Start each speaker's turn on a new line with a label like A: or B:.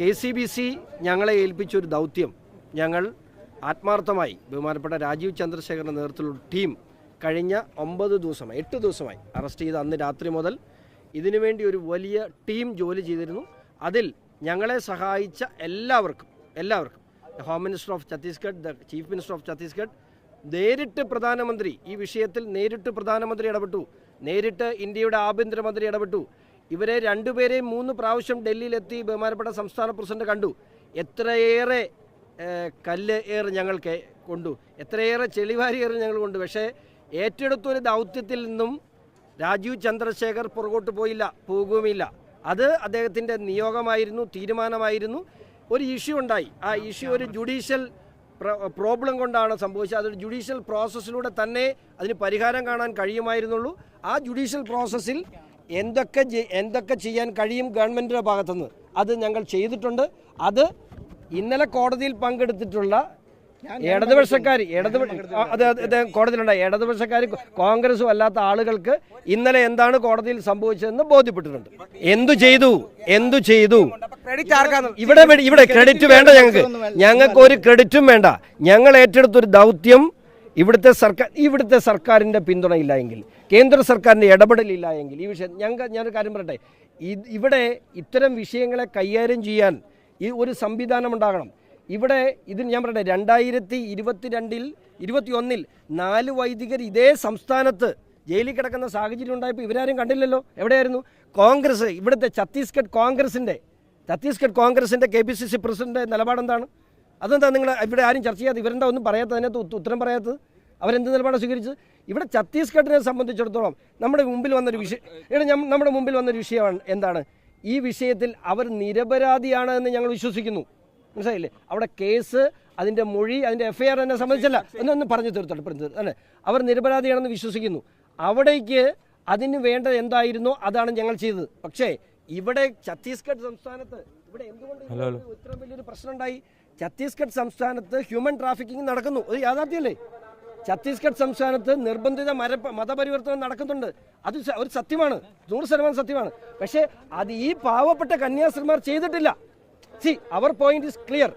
A: K C B C ഞങ്ങളെ ഏൽപ്പിച്ചൊരു ദൗത്യം. ഞങ്ങൾ ആത്മാർത്ഥമായി ബഹുമാനപ്പെട്ട രാജീവ് ചന്ദ്രശേഖരന്റെ നേതൃത്വത്തിലുള്ള ടീം കഴിഞ്ഞ ഒമ്പത് ദിവസമായി എട്ട് ദിവസമായി അറസ്റ്റ് ചെയ്ത അന്ന് രാത്രി മുതൽ ഇതിനുവേണ്ടി ഒരു വലിയ ടീം ജോലി ചെയ്തിരുന്നു. അതിൽ ഞങ്ങളെ സഹായിച്ച എല്ലാവർക്കും എല്ലാവർക്കും home minister of Chhattisgarh the chief minister of Chhattisgarh നേരിട്ട് പ്രധാനമന്ത്രി ഈ വിഷയത്തിൽ നേരിട്ട് പ്രധാനമന്ത്രി ഇടപെട്ടു. നേരിട്ട് ഇന്ത്യയുടെ ആഭ്യന്തരമന്ത്രി ഇടപെട്ടു. ഇവരെ രണ്ടുപേരെയും മൂന്ന് പ്രാവശ്യം ഡൽഹിയിലെത്തി ബഹുമാനപ്പെട്ട സംസ്ഥാന പ്രസിഡന്റ് കണ്ടു. എത്രയേറെ കല്ല് ഏറ് ഞങ്ങൾക്ക് കൊണ്ടു. എത്രയേറെ ചെളിവാരി ഏറ് ഞങ്ങൾ കൊണ്ടു. പക്ഷേ ഏറ്റെടുത്തൊരു ദൗത്യത്തിൽ നിന്നും രാജീവ് ചന്ദ്രശേഖർ പുറകോട്ട് പോയില്ല പോകുമില്ല. അത് അദ്ദേഹത്തിന്റെ നിയോഗമായിരുന്നു തീരുമാനമായിരുന്നു. ഒരു ഇഷ്യൂ ഉണ്ടായി. ആ ഇഷ്യൂ ഒരു ജുഡീഷ്യൽ പ്രോബ്ലം കൊണ്ടാണ് സംഭവിച്ചത്. അതൊരു ജുഡീഷ്യൽ പ്രോസസ്സിലൂടെ തന്നെ അതിന് പരിഹാരം കാണാൻ കഴിയുമായിരുന്നുള്ളൂ. ആ ജുഡീഷ്യൽ പ്രോസസ്സിൽ എന്തൊക്കെ എന്തൊക്കെ ചെയ്യാൻ കഴിയും ഗവൺമെന്റിന്റെ ഭാഗത്തുനിന്ന്. അത് ഞങ്ങൾ ചെയ്തിട്ടുണ്ട്. അത് ഇന്നലെ കോടതിയിൽ പങ്കെടുത്തിട്ടുള്ള ഇടതുപക്ഷക്കാർ ഇടതുപക്ഷ കോടതിയിലുണ്ട് ഇടതുപക്ഷക്കാർ കോൺഗ്രസും അല്ലാത്ത ആളുകൾക്ക് ഇന്നലെ എന്താണ് കോടതിയിൽ സംഭവിച്ചതെന്ന് ബോധ്യപ്പെട്ടിട്ടുണ്ട്. എന്തു ചെയ്തു? എന്തു ചെയ്തു? ഇവിടെ ഇവിടെ ക്രെഡിറ്റ് വേണ്ട ഞങ്ങൾക്ക്. ഞങ്ങൾക്ക് ഒരു ക്രെഡിറ്റും വേണ്ട. ഞങ്ങൾ ഏറ്റെടുത്തൊരു ദൗത്യം ഇവിടുത്തെ സർക്കാർ ഇവിടുത്തെ സർക്കാരിന്റെ പിന്തുണ എങ്കിൽ കേന്ദ്ര സർക്കാരിന്റെ ഇടപെടലില്ല എങ്കിൽ ഈ വിഷയം ഞങ്ങൾക്ക് ഞാനൊരു കാര്യം പറയട്ടെ. ഇവിടെ ഇത്തരം വിഷയങ്ങളെ കൈകാര്യം ചെയ്യാൻ ഈ ഒരു സംവിധാനം ഉണ്ടാകണം. ഇവിടെ ഇത് ഞാൻ പറയട്ടെ രണ്ടായിരത്തി ഇരുപത്തിരണ്ടിൽ ഇരുപത്തി ഒന്നിൽ നാല് വൈദികർ ഇതേ സംസ്ഥാനത്ത് ജയിലിൽ കിടക്കുന്ന സാഹചര്യം ഉണ്ടായപ്പോൾ ഇവരാരും കണ്ടില്ലല്ലോ. എവിടെയായിരുന്നു? കോൺഗ്രസ് ഇവിടുത്തെ ഛത്തീസ്ഗഡ് കോൺഗ്രസിന്റെ ഛത്തീസ്ഗഡ് കോൺഗ്രസിന്റെ K P C C president നിലപാടെന്താണ്? അതെന്താ നിങ്ങൾ ഇവിടെ ആരും ചർച്ച ചെയ്യാതെ ഇവരെന്താ ഒന്നും പറയാത്തത്? അതിനകത്ത് ഉത്ത- ഉത്തരം പറയാത്തത്? അവരെന്ത് നിലപാടാണ് സ്വീകരിച്ചത്? ഇവിടെ ഛത്തീസ്ഗഡിനെ സംബന്ധിച്ചിടത്തോളം നമ്മുടെ മുമ്പിൽ വന്നൊരു വിഷയം ഇവിടെ നമ്മുടെ മുമ്പിൽ വന്നൊരു വിഷയമാണ് എന്താണ്? ഈ വിഷയത്തിൽ അവർ നിരപരാധിയാണ് എന്ന് ഞങ്ങൾ വിശ്വസിക്കുന്നു. മനസ്സിലായില്ലേ? അവിടെ കേസ് അതിന്റെ മൊഴി അതിന്റെ എഫ് ഐ ആർ എന്നെ സംബന്ധിച്ചല്ല. എന്നൊന്ന് പറഞ്ഞു തീർത്തോട്ടെ പറഞ്ഞു അല്ലേ? അവർ നിരപരാധിയാണെന്ന് വിശ്വസിക്കുന്നു. അവിടേക്ക് അതിന് വേണ്ടത് എന്തായിരുന്നോ അതാണ് ഞങ്ങൾ ചെയ്തത്. പക്ഷേ ഇവിടെ ഛത്തീസ്ഗഡ് സംസ്ഥാനത്ത് ഇവിടെ എന്തുകൊണ്ട് ഇത്ര വലിയൊരു പ്രശ്നം ഉണ്ടായി ഛത്തീസ്ഗഡ് സംസ്ഥാനത്ത് ഹ്യൂമൻ ട്രാഫിക്കിംഗ് നടക്കുന്നു. ഒരു യാഥാർത്ഥ്യമല്ലേ? ഛത്തീസ്ഗഡ് സംസ്ഥാനത്ത് നിർബന്ധിത മര മതപരിവർത്തനം നടക്കുന്നുണ്ട്. അത് ഒരു സത്യമാണ്. നൂറ് ശതമാനം സത്യമാണ്. പക്ഷേ അത് ഈ പാവപ്പെട്ട കന്യാസ്ത്രീമാർ ചെയ്തിട്ടില്ല. See our point is clear